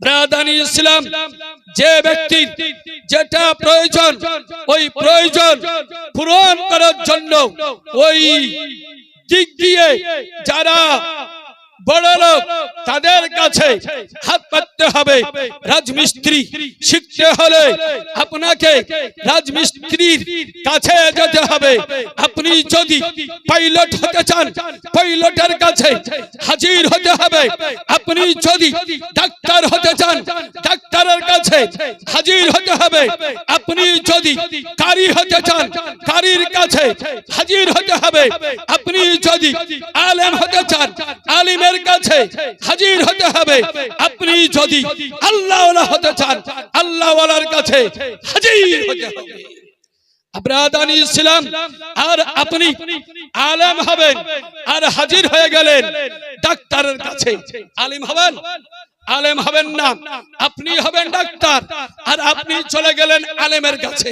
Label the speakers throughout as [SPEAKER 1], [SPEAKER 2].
[SPEAKER 1] ব্রাদানি ইসলাম, যে ব্যক্তি যেটা প্রয়োজন, ওই প্রয়োজন পূরণ করার জন্য ওই দিক দিয়ে যারা বড় লোক তাদের কাছে হাত পাততে হবে। রাজমিস্ত্রি শিখতে হলে আপনাকে রাজমিস্ত্রির কাছে যেতে হবে। আপনি যদি পাইলট হতে চান, পাইলটের কাছে হাজির হতে হবে। আপনি যদি ডাক্তার হতে চান, ডাক্তারের কাছে হাজির হতে হবে। আপনি যদি কারি হতে চান, কারির কাছে হাজির হতে হবে। আপনি যদি আলেম হতে চান, আলিমের কাছে হাজির হতে হবে। আপনি যদি আল্লাহওয়ালা হতে চান, আল্লাহওয়ালার কাছে হাজির হতে হবে। আর আপনি আলেম হবেন, আর হাজির হয়ে গেলেন ডাক্তারের কাছে। আলিম হবেন? আলেম হবেন না। আপনি হবেন ডাক্তার। আর আপনি চলে গেলেন আলেমের কাছে।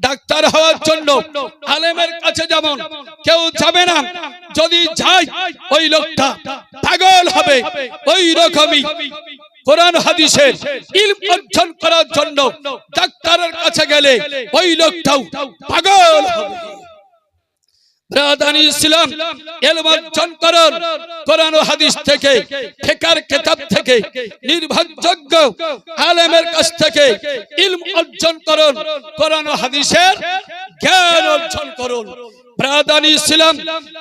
[SPEAKER 1] ডাক্তার হওয়ার জন্য আলেমের কাছে যেমন কেউ যাবে না, যদি যায় ওই লোকটা পাগল হবে। ওই রকমই কোরআন হাদিসের ইলম অর্জন করার জন্য ডাক্তারের কাছে গেলে ওই লোকটাও পাগল হবে। হাদিসের অর্জন করুন।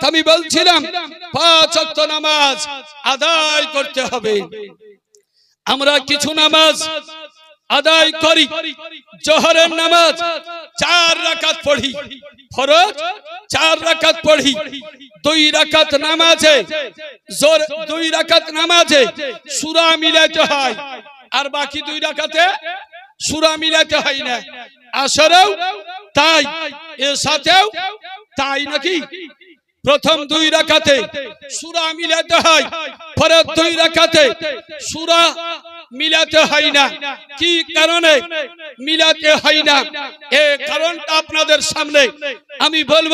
[SPEAKER 1] আমি বলছিলাম পাঁচ নামাজ আদায় করতে হবে। আমরা কিছু নামাজ আদায় করি। জোহরের নামাজ চার রাকাত পড়ি। ফরজ চার রাকাত পড়ি। দুই রাকাত নামাজে, জোর দুই রাকাত নামাজে সুরা মিলাতে হয়। আর বাকি দুই রাকাতে সুরা মিলাইতে হয় না। আসরেও তাই, এর সাথেও তাই নাকি? প্রথম দুই রাকাতে সুরা মিলাতে হয়, পরের দুই রাকাতে সুরা মিলাতে হয় না। কি কারণে মিলাতে হয় না? এ কারণটা আপনাদের সামনে আমি বলব,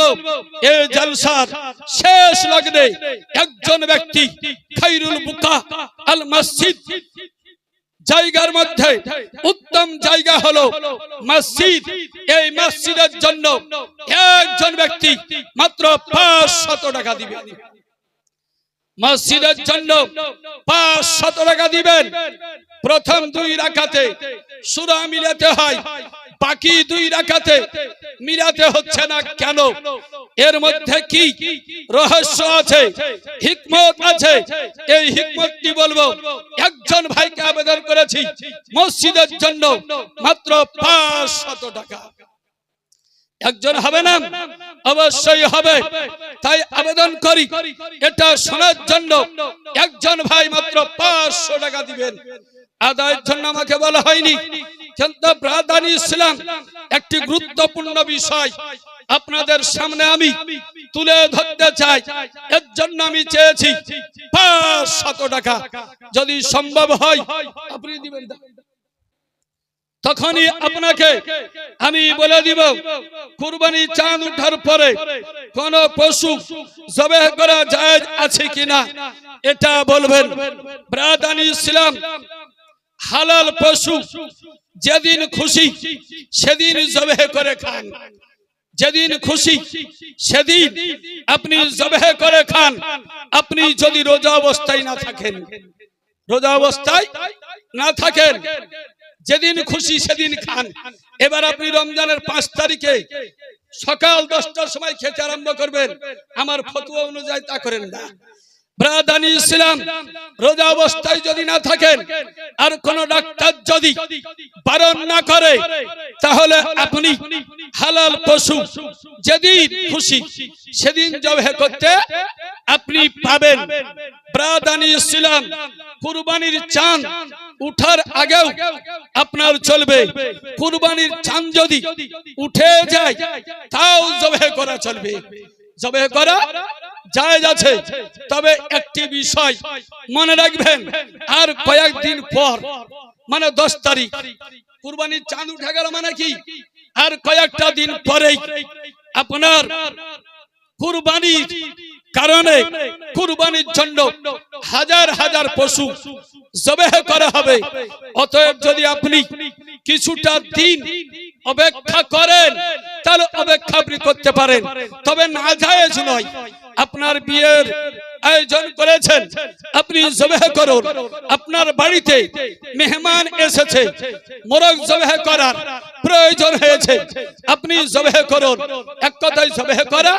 [SPEAKER 1] এ জলসার শেষ লগ্নে একজন ব্যক্তি খাইরুল বুকা আল মসজিদ জায়গার মধ্যে উত্তম জায়গা হলো মসজিদ। এই মসজিদের জন্য একজন ব্যক্তি মাত্র পাঁচশত টাকা দিবে। মসজিদের জন্য পাঁচ শত টাকা দিবেন। প্রথম দুই রাখাতে সুরা মিলাতে হয়, বাকি দুই রাখাতে মিলাতে হচ্ছে না কেন? এর মধ্যে কি রহস্য আছে, হিকমত আছে? এই হিকমতটি বলব, একজন ভাইকে আবেদন করেছি, মসজিদের জন্য মাত্র পাঁচ শত টাকা। একজন হবে না? অবশ্যই হবে। তাই আবেদন করি, এটা শোনার জন্য একজন ভাই মাত্র পাঁচশো টাকা দিবেন। আদায়ের জন্য আমাকে বলা হয়নি। কিন্তু ব্রাদানি ইসলাম একটি গুরুত্বপূর্ণ বিষয় আপনাদের সামনে আমি তুলে ধরতে চাই। এর জন্য আমি চেয়েছি পাঁচশত টাকা। যদি সম্ভব হয়, আপনি দিবেন। তখনই আপনাকে আমি বলে দিব, কুরবানি চাঁদ উঠার পরে কোন পশু জবে করা যায় আছে কিনা? এটা বলবেন, ব্রাদানি ইসলাম, হালাল পশু যেদিন খুশি সেদিন জবে করে খান। যেদিন খুশি সেদিন আপনি জবে করে খান। আপনি যদি রোজা অবস্থায় না থাকেন, রোজা অবস্থায় না থাকেন যেদিন খুশি সেদিন খান। এবার আপনি রমজানের পাঁচ তারিখে সকাল দশটার সময় খেতে আরম্ভ করবেন। আমার ফতুয়া অনুযায়ী তা করেন না। ব্রাদানি ইসলাম, রোজা অবস্থায় যদি না থাকেন, আর কোন ডাক্তার যদি বারণ না করে, তাহলে আপনি হালাল পশু, যেদিন খুশি সেদিন জবে করতে আপনি পাবেন। ব্রাদানি ইসলাম, কুরবানির চাঁদ উঠার আগেও আপনার চলবে। কুরবানির চাঁদ যদি উঠে যায়, তাও জবে করা চলবে। জবে করা যায় আছে। তবে একটি বিষয় মনে রাখবেন, আর কয়েকদিন পর মানে দশ তারিখ, কুরবানির চাঁদ উঠে গেল মানে কি? আর কয়েকটা দিন পরে আপনার কুরবানির কারণে কুরবানির জন্য হাজার হাজার পশু জবেহ করা হবে। অতএব যদি আপনি কিছুটা দিন অপেক্ষা করেন, তাহলে অপেক্ষা আপনি করতে পারেন। তবে না জায়েজ নয়, আপনার বিয়ের আয়োজন করেছেন। আপনি জবেহ করুন। আপনার বাড়িতে মেহমান এসেছে। মোরগ জবেহ করার প্রয়োজন হয়েছে। আপনি জবেহ করুন। এক কথায় জবেহ করা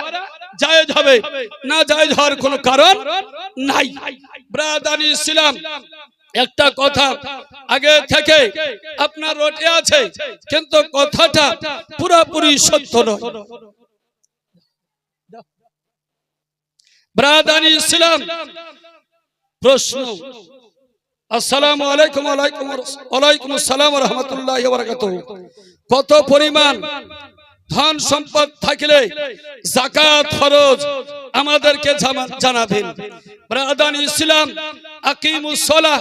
[SPEAKER 1] জায়েজ হবে। না জায়েজ হওয়ার কোনো কারণ নাই। ব্রাদানি ইসলাম, একটা কথা আগে থেকে আপনার রটে আছে, কিন্তু কথাটা পুরোপুরি সত্য নয়। ব্রাদানি ইসলাম প্রশ্ন আসসালামু আলাইকুম আলাইকুম ওয়ালাইকুম আসসালাম ওয়া রাহমাতুল্লাহি ওয়া বারাকাতুহু কত পরিমাণ ধন সম্পদ থাকলে জাকাত ফরজ আমাদেরকে জানাবেন। ব্রাদান ইসলাম আকিমুস সালাহ।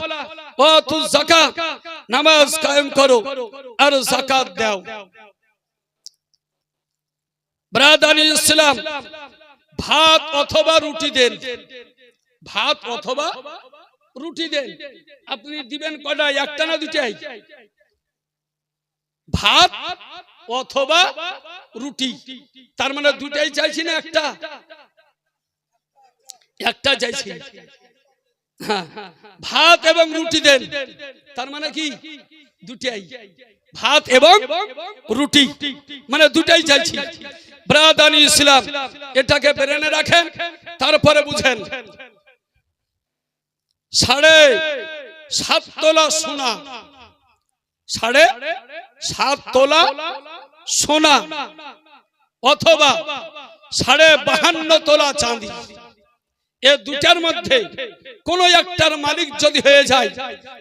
[SPEAKER 1] ওয়া তুজ যাকাত। নামাজ কায়েম করো আর যাকাত দাও। ব্রাদান ইসলাম ভাত অথবা রুটি দেন। ভাত অথবা রুটি দেন। আপনি দিবেন কটা একটা না দুটাই ভাত অথবা রুটি। তার মানে দুটাই চাইছি না, একটা? একটা চাইছি। ভাত এবং রুটি দেন। তার মানে কি? দুটাই ভাত এবং রুটি। মানে দুটাই চাইছি। ব্রাদানি ইসলাম, এটাকে বেরেনে রাখেন, তারপরে বুঝেন। সাড়ে সাত তোলা সোনা। সাড়ে সাত তোলা সোনা। অথবা সাড়ে বাহান্ন তোলা চাঁদি। এ দুটার মধ্যে কোন একটার মালিক যদি হয়ে যায়,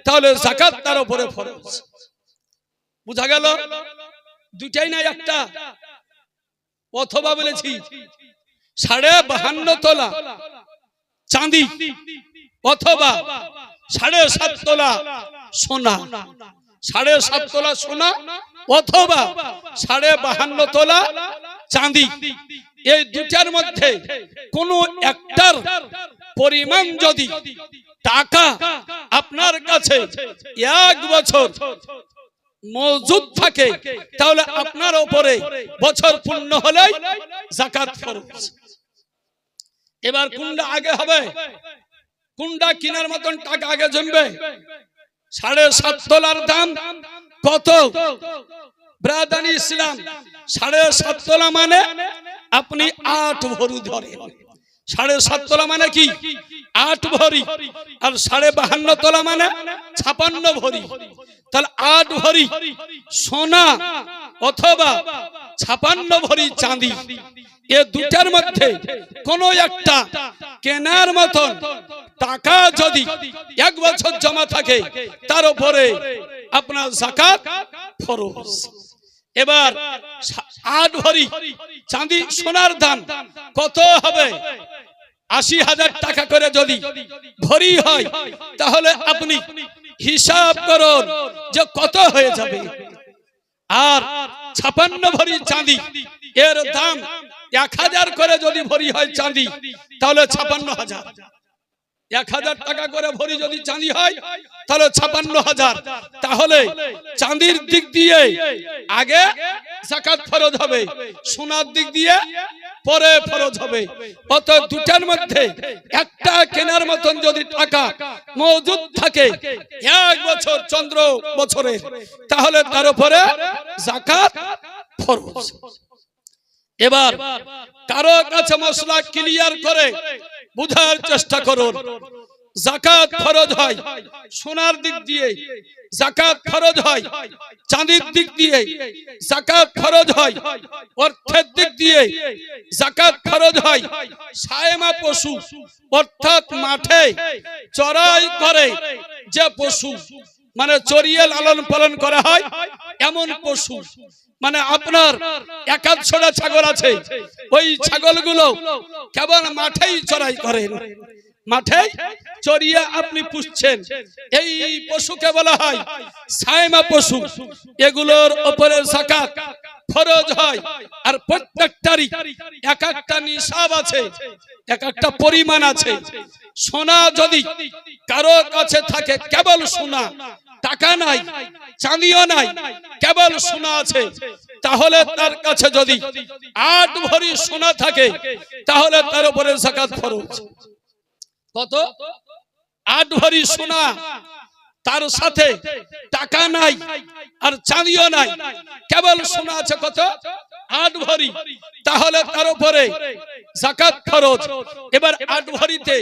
[SPEAKER 1] তাহলে জাকাত তার উপরে ফরজ। বুঝা গেল? দুটাই না একটা? অথবা বলেছি, সাড়ে বাহান্ন তোলা চাঁদি অথবা সাড়ে সাত তোলা সোনা। সাড়ে সাত তোলা সোনা অথবা সাড়ে বাহান্ন তোলা চাঁদি। এই দুটার মধ্যে কোন একটার পরিমাণ যদি টাকা আপনার কাছে এক বছর মজুদ থাকে, তাহলে আপনার উপরে বছর পূর্ণ হলেই জাকাত খরচ এবার কোনটা আগে হবে? কোনটা কেনার মতন টাকা আগে জমবে? সাড়ে সাত তোলার দাম কত? ব্রাদানি ইসলাম, সাড়ে সাত তোলা মানে আপনি আট ভরু ধরে। সাড়ে সাত তোলা মানে কি? আট ভরি। আর সাড়ে বাহান্ন তোলা মানে ছাপান্ন ভরি। তাহলে আট ভরি। সোনা অথবা ছাপান্ন ভরি চাঁদি। এ দুটার মধ্যে কোন একটা কেনার মতন টাকা যদি এক বছর জমা থাকে, তার উপরে আপনার জাকাত ফরজ। এবার আট ভরি চাঁদি সোনার দাম কত হবে? আশি হাজার টাকা করে যদি ভরি হয়, তাহলে আপনি হিসাব করুন যে কত হয়ে যাবে। আর ছাপান্ন ভরি চাঁদি। এর দাম এক হাজার করে যদি ভরি হয় চাঁদি, তাহলে ছাপান্ন হাজার। এক হাজার টাকা করে ভরি যদি চাঁদি হয় তাহলে ছাপান্ন হাজার। তাহলে চাঁদির দিক দিয়ে আগে জাকাত ফরজ হবে, সোনার দিক দিয়ে পরে ফরজ হবে। অত দুটার মধ্যে একটা কেনার মতন যদি টাকা মজুদ থাকে, এক বছর চন্দ্র বছরে, তাহলে তার উপরে জাকাত ফরজ। এবার কারও কাছে মশলা ক্লিয়ার করে বুঝার চেষ্টা করুন। জাকাত ফরজ হয়। সোনার দিক দিয়ে জাকাত ফরজ হয়। চাঁদির দিক দিয়ে জাকাত ফরজ হয়। অর্থের দিক দিয়ে জাকাত ফরজ হয়। সায়মা পশু অর্থাৎ মাঠে চড়াই করে যে পশু মানে চড়িয়ে লালন পালন করা হয়, এমন পশু। মানে আপনার একাদশটা ছাগল আছে। ওই ছাগলগুলো কেবল মাঠেই চড়াই করেন মাঠে চড়িয়ে আপনি পুষছেন। এই পশুকে বলা হয় সাইমা পশু। এগুলোর উপরে জাকাত ফরজ হয় আর প্রত্যেকটারই এক একটা নিসাব আছে, এক একটা পরিমাণ আছে। সোনা যদি কারও কাছে থাকে, কেবল সোনা। টাকা নাই, চাঁদিও নাই, কেবল সোনা আছে। তাহলে তার কাছে যদি আট ভরি সোনা থাকে, তাহলে তার উপরে জাকাত ফরজ। কত? আট ভরি সোনা। তার সাথে টাকা নাই আর চাঁদিও নাই। কেবল সোনা আছে কত? আট ভরি। তাহলে তার উপরে জাকাত ফরজ এবার আট ভরিতে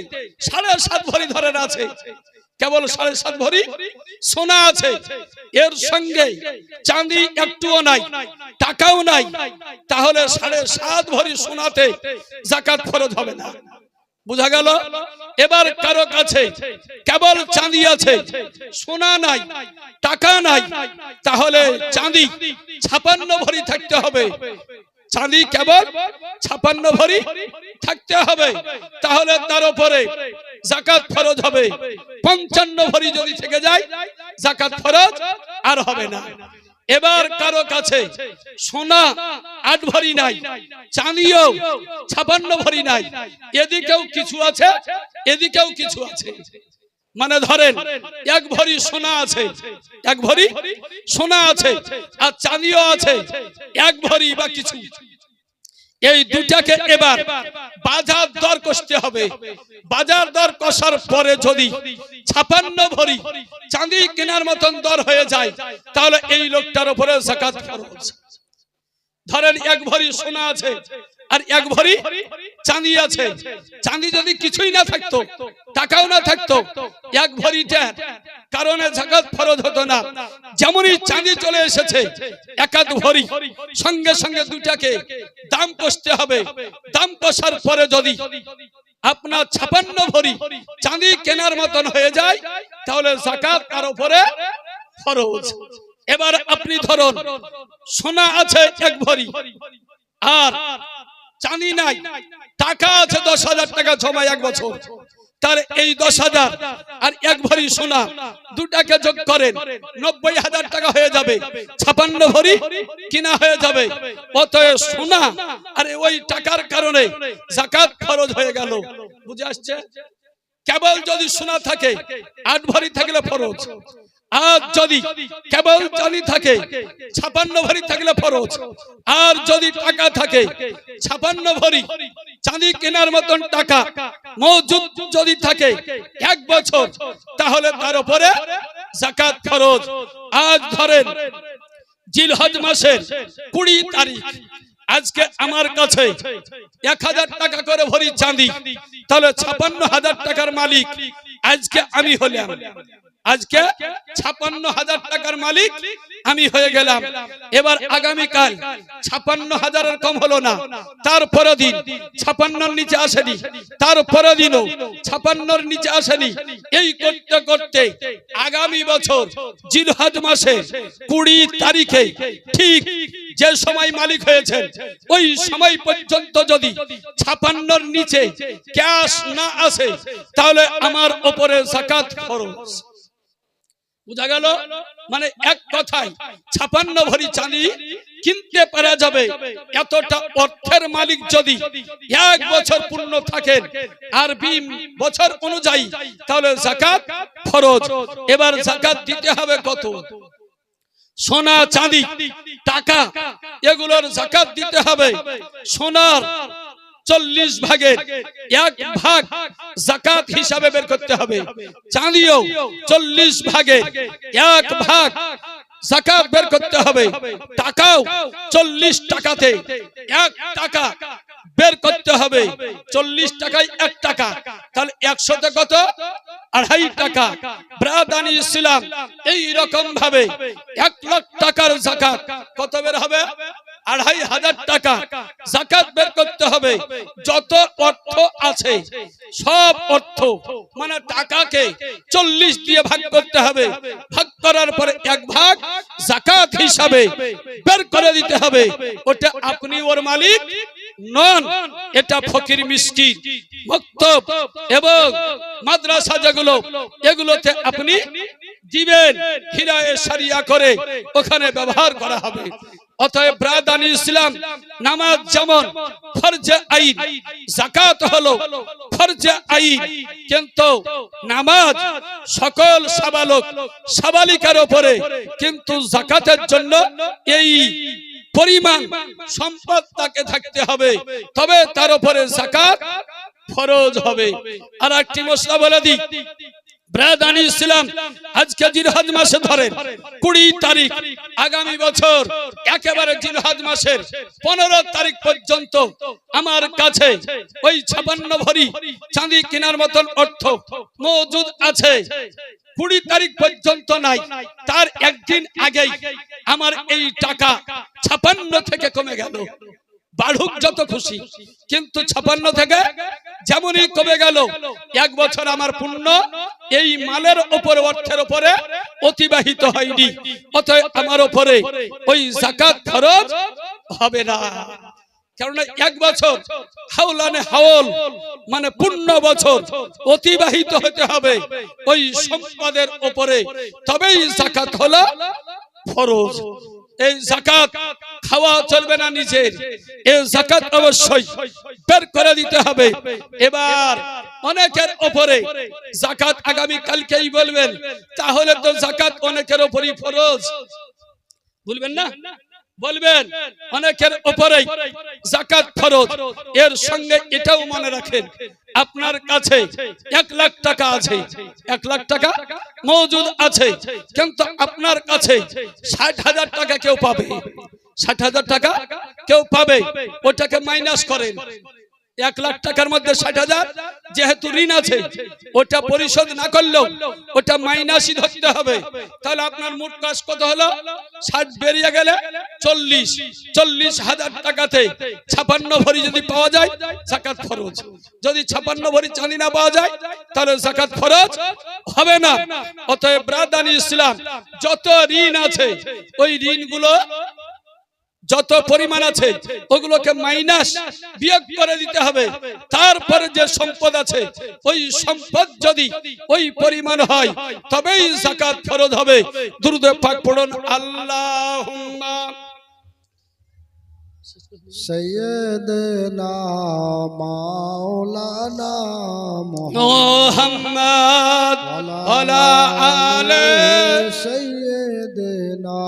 [SPEAKER 1] সাড়ে সাত ভরি ধরেন আছে। কেবল সাড়ে সাত ভরি সোনা আছে। এর সঙ্গে চাঁদি একটুও নাই, টাকাও নাই। তাহলে সাড়ে সাত ভরি সোনাতে জাকাত ফরজ হবে না। বুঝা গেল? এবার কারও কাছে কেবল চাঁদি আছে, সোনা নাই, টাকা নাই, তাহলে চাঁদি ছাপান্ন ভরি থাকতে হবে। চাঁদি কেবল ছাপান্ন ভরি থাকতে হবে। তাহলে তার উপরে জাকাত ফরজ হবে। পঞ্চান্ন ভরি যদি থেকে যায়, জাকাত ফরজ আর হবে না। এবার কারও কাছে সোনা আট ভরি নাই চানিও ছাপান্ন ভরি নাই। এদিকেও কিছু আছে এদিকেও কিছু আছে। মানে ধরেন এক ভরি সোনা আছে এক ভরি সোনা আছে আর চানিও আছে এক ভরি বা কিছু। এই দুটাকে এবার বাজার দর কষতে হবে। বাজার দর কষার পরে যদি ছাপান্ন ভরি চাঁদি কেনার মতন দর হয়ে যায়, তাহলে এই লোকটার উপরে জাকাত ফরজ। ধরেন এক ভরি সোনা আছে, আর এক ভরি চাঁদি আছে। চাঁদি যদি কিছুই না থাকতো, টাকাও না থাকতো, এক ভরিটা কারণে জাকাত ফরজ হতো না। যেমনই চাঁদি চলে এসেছে একাধ ভরি, সঙ্গে সঙ্গে দুটাকে দাম কষতে হবে। দাম কষার পরে যদি আপনার ছাপান্ন ভরি চাঁদি কেনার মতন হয়ে যায়, তাহলে জাকাত তার উপরে ফরজ। এবার আপনি ধরুন, সোনা আছে এক ভরি, আর জানি নাই, টাকা আছে দশ হাজার টাকা জমা এক বছর। তার এই দশ হাজার আর এক ভরি সোনা দুটাকে যোগ করেন, নব্বই হাজার টাকা হয়ে যাবে, ছাপান্ন ভরি কিনা হয়ে যাবে। অতএব সোনা আর ওই টাকার কারণে জাকাত খরচ হয়ে গেল। বুঝে আসছে? কেবল যদি সোনা থাকে, আট ভরি থাকলে ফরজ। আর যদি কেবল চাঁদি থাকে, ছাপান্ন ভরি থাকলে ফরজ। আর যদি টাকা থাকে, ছাপান্ন ভরি, চাঁদি কেনার মতন টাকা মজুদ যদি থাকে এক বছর, তাহলে তার উপরে জাকাত ফরজ। আজ ধরেন, জিলহজ মাসের কুড়ি তারিখ, আজকে আমার কাছে এক হাজার টাকা করে ভরি চাঁদি, তাহলে ছাপান্ন হাজার টাকার মালিক আজকে আমি হলাম। আজকে ছাপান্ন হাজার টাকার মালিক আমি হয়ে গেলাম। এবার আগামীকাল ছাপান্ন হাজারের কম হলো না। তারপরে দিন ছাপান্নর নিচে আসেনি। তারপরে দিনও ছাপান্নর নিচে আসেনি। এই করতে করতে আগামী বছর জিলহাজ মাসে কুড়ি তারিখে ঠিক যে সময় মালিক হয়েছেন, ওই সময় পর্যন্ত যদি ছাপান্নর নিচে ক্যাশ না আসে, তাহলে আমার ওপরে জাকাত খরচ। বুঝা গেল? মানে এক কথায়, ছাপান্ন ভরি চাঁদি কিনতে পারা যাবে। এতটা অর্থের মালিক যদি এক বছর পূর্ণ থাকেন আর বিম বছর অনুযায়ী, তাহলে জাকাত ফরজ। এবার জাকাত দিতে হবে কত? সোনা, চাঁদি, টাকা, এগুলোর জাকাত দিতে হবে। সোনার চল্লিশ ভাগের এক ভাগ জাকাত হিসাবে বের করতে হবে। চাঁদিও চল্লিশ ভাগে এক ভাগ জাকাত বের করতে হবে। টাকাও চল্লিশ টাকাতে। এক টাকা বের করতে হবে। চল্লিশ টাকায় এক টাকা। তাহলে একশোতে কত? আড়াই টাকা। ব্রাদানি ইসলাম। এই রকম ভাবে এক লাখ টাকার জাকাত কত বের হবে? আড়াই হাজার টাকা জাকাত বের করতে হবে। যত অর্থ আছে, সব অর্থ মানে টাকাকে চল্লিশ দিয়ে ভাগ করতে হবে। ভাগ করার পরে এক ভাগ জাকাত হিসাবে বের করে দিতে হবে। ওটা আপনি ওর মালিক নন, এটা ফকির মিষ্টি মক্তব এবং মাদ্রাসা যেগুলো, এগুলোতে আপনি দিবেন। হিরায়ে সারিয়া করে ওখানে ব্যবহার করা হবে। অতএব ব্রাদানি ইসলাম, নামাজ যেমন, ফরজে আইন জাকাত হলো ফরজে আইন কিন্তু নামাজ সকল সাবালক, সাবালিকার উপরে, কিন্তু জাকাতের জন্য এই পরিমাণ সম্পদ তাকে থাকতে হবে। তবে তার উপরে জাকাত ফরজ হবে। আর একটি মশলা বলে দিই ব্রাদানি ইসলাম আজকে জিরহাদ মাসে ধরেন, কুড়ি তারিখ, আগামী বছর, একেবারে জিরহাদ মাসের পনেরো তারিখ পর্যন্ত আমার কাছে ওই ছাপান্ন ভরি চাঁদি কেনার মতন অর্থ মজুদ আছে। কুড়ি তারিখ পর্যন্ত নাই, তার একদিন আগেই আমার এই টাকা ছাপান্ন থেকে কমে গেল। বাড়ুক যত খুশি। কিন্তু ছাপান্ন থেকে যেমনই কমে গেল এক বছর আমার পুণ্য এই মালের ওপর অর্থের উপরে অতিবাহিত হয়নি। অতএব আমার উপরে ওই জাকাত খরচ হবে না। কেননা এক বছর হাওলানে হাওল মানে পূর্ণ বছর অতিবাহিত হতে হবে। ওই সম্পদের উপরে তবেই জাকাত হলো ফরজ। এই জাকাত খাওয়া চলবে না নিজের। এই জাকাত অবশ্যই বের করে দিতে হবে। এবার অনেকের ওপরে জাকাত আগামী কালকেই বলবেন। তাহলে তো জাকাত অনেকের ওপরই ফরজ। বলবেন না? বলবেন, অনেকের ওপরে জাকাত খরচ। এর সঙ্গে এটাও মনে রাখেন, আপনার কাছে এক লাখ টাকা আছে, এক লাখ টাকা মজুদ আছে, কিন্তু আপনার কাছে ষাট হাজার টাকা কেউ পাবে। ষাট হাজার টাকা কেউ পাবে, ওটাকে মাইনাস করেন। এক লাখ টাকার মধ্যে ষাট হাজার, যেহেতু ঋণ আছে, ওটা পরিশোধ না করলেও ওটা মাইনাসই ধরতে হবে। তাহলে আপনার মোট কাজ কত হলো? ষাট বেরিয়ে গেলে চল্লিশ। চল্লিশ হাজার টাকাতে ছাপান্ন ভরি যদি পাওয়া যায়, জাকাত খরচ। যদি ছাপান্ন ভরি চাঁদি না পাওয়া যায়, তাহলে জাকাত খরচ হবে না। অতএব ব্রাদানি ইসলাম, যত ঋণ আছে, ওই ঋণগুলো যত পরিমাণ আছে ওগুলোকে মাইনাস বিয়োগ করে দিতে হবে তারপরে যে সম্পদ আছে ওই সম্পদ যদি ওই পরিমাণ হয় তবেই জাকাত ফরজ হবে দুরুদ পাক পড়ুন আল্লাহুম্মা
[SPEAKER 2] سيدنا مولانا محمد
[SPEAKER 1] মুহাম্মদ ওয়ালা আলে
[SPEAKER 2] سيدنا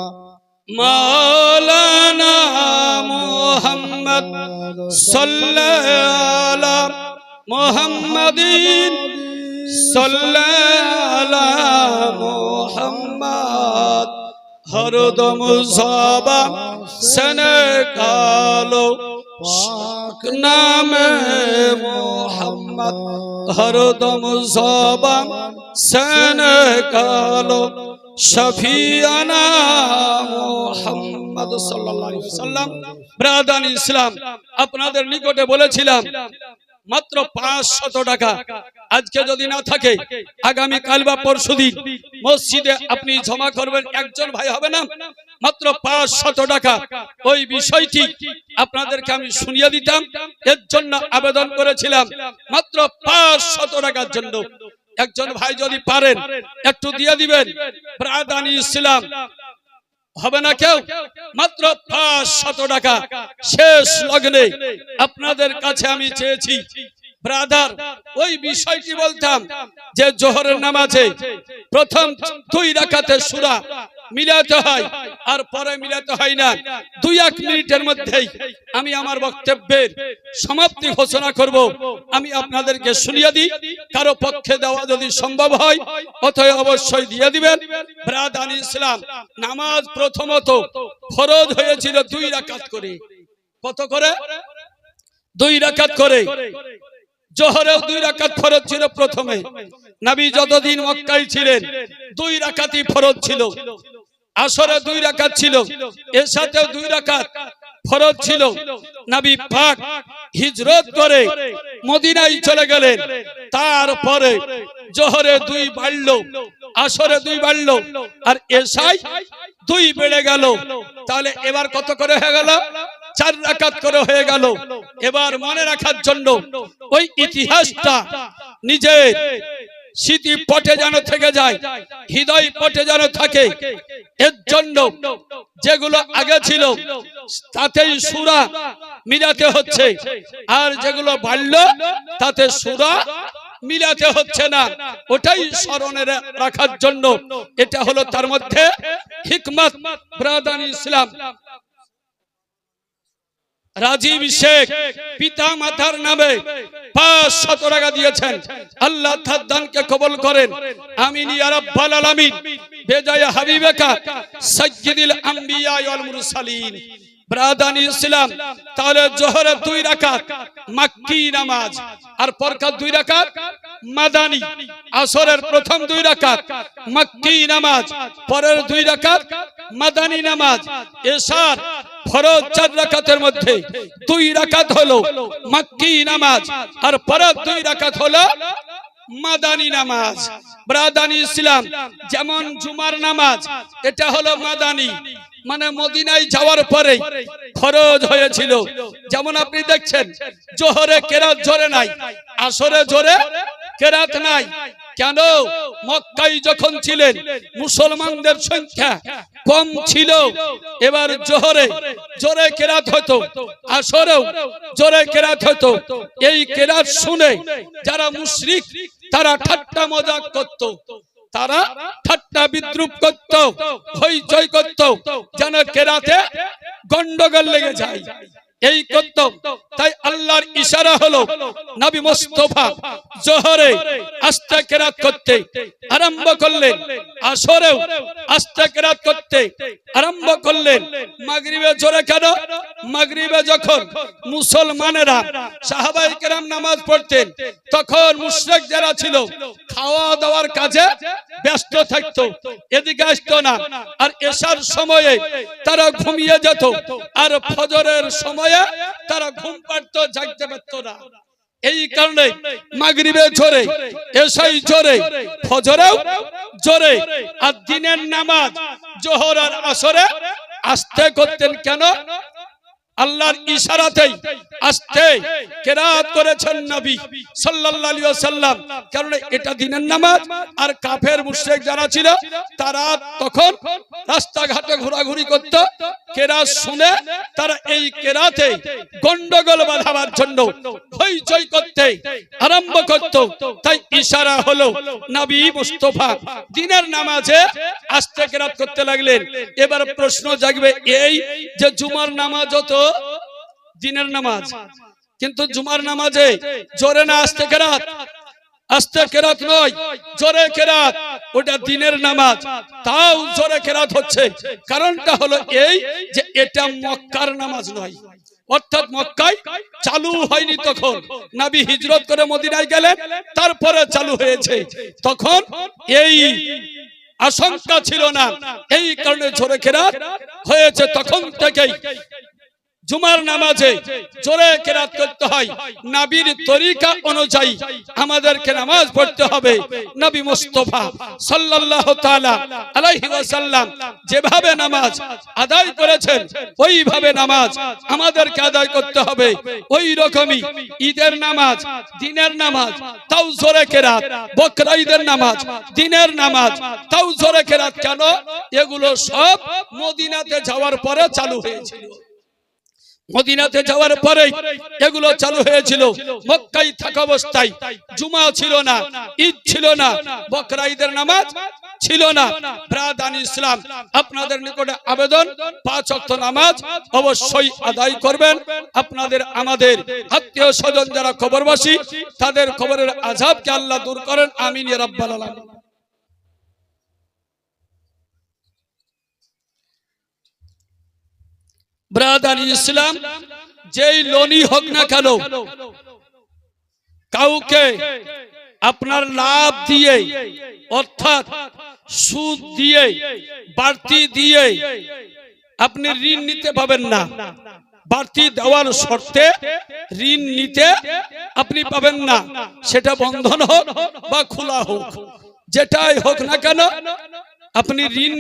[SPEAKER 1] মাওলানা মুহাম্মদ সাল্লাল্লাহু আলা মুহাম্মাদিন সাল্লাল্লাহু মুহাম্মদ। হরদম সবা সনে কালো,
[SPEAKER 2] পাক
[SPEAKER 1] নামে মোহাম্মদ। হরদম সবা সনে কালো শফিয়ানা মোহাম্মদ সাল্লাল্লাহু আলাইহি ওয়াসাল্লাম। ইসলাম, আপনাদের নিকটে বলেছিলাম, মাত্র পাঁচশত টাকা। আজকে যদি না থাকে, আগামী কাল বা পরশু দিন মসজিদে আপনি জমা করবেন, একজন ভাই হবে না? মাত্র পাঁচশত টাকা। ওই বিষয়টি আপনাদেরকে আমি শুনিয়ে দিতাম, এর জন্য আবেদন করেছিলাম, মাত্র পাঁচশত টাকার জন্য। একজন ভাই যদি পারেন, একটু দিয়ে দিবেন। প্রাদানি ইসলাম হবে না কেউ? মাত্র পাঁচ শত টাকা। শেষ লগ্নে আপনাদের কাছে আমি চেয়েছি, ব্রাদার, ওই বিষয়টি বলতাম যে জোহরের নামাজে প্রথম দুই রাখাতে সুরা মিলাতে হয়, আর পরে মিলাতে হয় না। দুই এক মিনিটের মধ্যেই আমি আমার বক্তব্যের সমাপ্তি ঘোষণা করব। আমি আপনাদেরকে শুনিয়ে দিই, কারও পক্ষে দেওয়া যদি সম্ভব হয়, অতএব অবশ্যই দিয়ে দিবেন। ব্রাদান ইসলাম, নামাজ প্রথমত ফরজ হয়েছিল দুই রাকাত করে। কত করে? দুই রাকাত করে। জোহরেও দুই রাকাত ফরজ ছিল প্রথমে। নবী যতদিন মক্কায় ছিলেন, দুই রাকাতই ফরজ ছিল। আসরে দুই রাকাত ছিল এর সাথেও দুই রাকাত ফরজ ছিল। নবী পাক হিজরত করে মদিনায় চলে গেলেন। তারপরে জোহরে দুই বাড়লো, আসরে দুই বাড়লো, আর এসাই দুই বেড়ে গেল। তাহলে এবার কত করে হয়ে গেল? চার রাকাত করে হয়ে গেল। এবার মনে রাখার জন্য ওই ইতিহাসটা নিজের স্মৃতি পটে যেন থেকে যায়, হৃদয় পটে যেন থাকে। এর জন্য যেগুলো আগে ছিল, তাতেই সুরা মিলাতে হচ্ছে। আর যেগুলো বাড়ল, তাতে সুরা মিলাতে হচ্ছে না। ওটাই স্মরণে রাখার জন্য। এটা হলো তার মধ্যে হিকমত, ব্রাদান ইসলাম। রাজীব শেখ পিতা মাতার নামে পাঁচ শত টাকা দিয়েছেন। আল্লাহ থাদানকে দানকে কবল করেন। আমিন ইয়া রাব্বাল আলামিন। বেজায় হাবিবেকা সাইয়্যিদুল আম্বিয়া ওয়াল মুরসালিন। ব্রাদানি ইসলাম, তাহলে দুই মাক্কি নামাজ। আর দুই আসরের প্রথম দুই মাক্কি নামাজ। পরের দুই নামাজ। রাকাতের মধ্যে দুই রাকাত হলো মাক্কি নামাজ, আর পরের দুই রাকাত হলো মাদানি নামাজ। ব্রাদানি ইসলাম, যেমন জুমার নামাজ, এটা হলো মাদানি। মানে মদিনায় যাওয়ার পরে খরচ হয়েছিল। যেমন আপনি দেখছেন, জোহরে কেরাত জোরে নাই, আসরে জোরে কেরাত নাই। কেন? মক্কাই যখন ছিলেন, মুসলমানদের সংখ্যা কম ছিল। এবার জোহরে জোরে কেরাত হতো, আসরেও জোরে কেরাত হতো। এই কেরাত শুনে যারা মুশরিক, তারা ঠাট্টা মজাক করত। তারা ঠাট্টা বিদ্রুপ করত হইচই করত যেন কেরাতে গন্ডগোল লেগে যায়। এই করত তাই আল্লাহর ইশারা হলো, নবী মুস্তাফা জোহরে আস্তে কেরাত আরম্ভ করলেন, আসরেও আস্তে কেরাত করতে আরম্ভ করলেন। মাগরিবে জোরে কেন? মাগরিবে যখন মুসলমানেরা সাহাবাই কেরাম নামাজ পড়তেন, তখন মুশরিক যারা ছিল খাওয়া দাওয়ার কাজে ব্যস্ত থাকতো, এদিকে আসতো না। আর এসার সময়ে তারা ঘুমিয়ে যেত, আর ফজরের সময়ে তারা ঘুম পারতো জাগতে পারত না। এই কারণে মাগরিবে জোরে এসাই জোরে ফজরেও জোরে আর দিনের নামাজ, জোহর আর আসরে আস্তে করতেন কেন? আল্লাহর ইশারাতেই আসতে কেরাত করেছেন নবী সাল্লাল্লাহু আলাইহি ওয়াসাল্লাম। কারণ এটা দিনের নামাজ আর কাফের মুশরিক যারা ছিল তারা তখন রাস্তাঘাটে ঘোরাঘুরি করত। কেরাত শুনে তারা এই কেরাতে গন্ডগোল বাঁধাবার জন্য হইচই করতে আরম্ভ করত। তাই ইশারা হলো নবী মুস্তাফা দিনের নামাজে আস্তে কেরাত করতে লাগলেন। এবার প্রশ্ন জাগবে এই যে জুমার নামাজ তো দিনের নামাজ। কিন্তু জুমার নামাজে জোরে না আস্তে কেরাত। আস্তে কেরাত নয় জোরে কেরাত। ওটা দিনের নামাজ। তাও জোরে কেরাত হচ্ছে। কারণটা হলো এই যে এটা মক্কার নামাজ নয়। অর্থাৎ মক্কায় চালু হয়নি তখন। নাবি হিজরত করে মদিনায় গেলেন তারপরে চালু হয়েছে। তখন এই আশঙ্কা ছিল না। এই কারণে জোরে কেরাত হয়েছে তখন থেকেই। জুমার নামাজে জোরে কেরাত করতে হয়। নাবির তরিকা অনুযায়ী আমাদেরকে নামাজ পড়তে হবে। নবী মুস্তাফা সাল্লাল্লাহু তাআলা আলাইহি ওয়াসাল্লাম যেভাবে নামাজ আদায় করেছেন, ওইভাবে নামাজ আমাদেরকে আদায় করতে হবে। ওই রকমই ঈদের নামাজ, দিনের নামাজ, তাও জোরে কেরাত। বকরা ঈদের নামাজ, দিনের নামাজ, তাও জোরে কেরাত। কেন? এগুলো সব মদিনাতে যাওয়ার পরে চালু হয়েছিল। মদিনাতে যাওয়ার পরে এগুলো চালু হয়েছিল। মক্কায় থাকা অবস্থায় জুমা ছিল না, ঈদ ছিল না বকরা ঈদের নামাজ ছিল না। ব্রাদান ইসলাম, আপনাদের নিকটে আবেদন, পাঁচ অক্ত নামাজ অবশ্যই আদায় করবেন। আপনাদের, আমাদের আত্মীয় স্বজন যারা খবরবাসী তাদের খবরের আজাবকে আল্লাহ দূর করেন। আমিন রাব্বাল আলামিন। ব্রাদার ইসলাম, যেই লোনই হোক না কেন, কাউকে আপনার লাভ দিয়ে, অর্থাৎ সুদ দিয়ে, বাড়তি দিয়ে আপনি ঋণ নিতে পাবেন না। বাড়তি দেওয়ার শর্তে ঋণ নিতে আপনি পাবেন না। সেটা বন্ধন হোক বা খোলা হোক, যেটাই হোক না কেন, আপনি ঋণ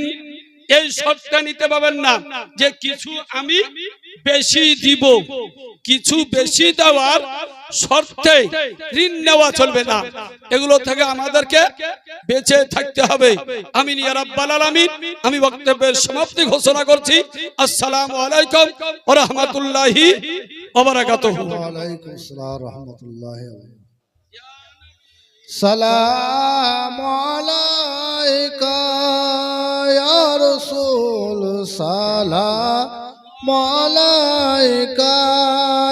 [SPEAKER 1] এই শর্তটা নিতে পাবেন না। যে কিছু আমি বেশি দিব, কিছু বেশি দেওয়ার শর্তে ঋণ নেওয়া চলবে না। এগুলো থেকে আমাদেরকে বেঁচে থাকতে হবে। আমি রাব্বাল আলামিন। আমি বক্তব্যের সমাপ্তি ঘোষণা করছি। আসসালাম আলাইকুম
[SPEAKER 2] আসসালাম রহমতুল্লাহ সালাম আলাইকা ইয়া রাসূল, সালাম আলাইকা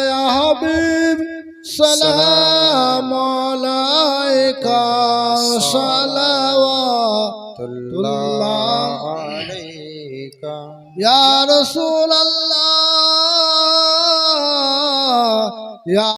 [SPEAKER 2] ইয়া হাবিব, সালাম আলাইকা, সালাওয়াতুল্লাহ
[SPEAKER 3] আলাইকা।
[SPEAKER 2] ইয়া রাসূল আল্লাহ ইয়া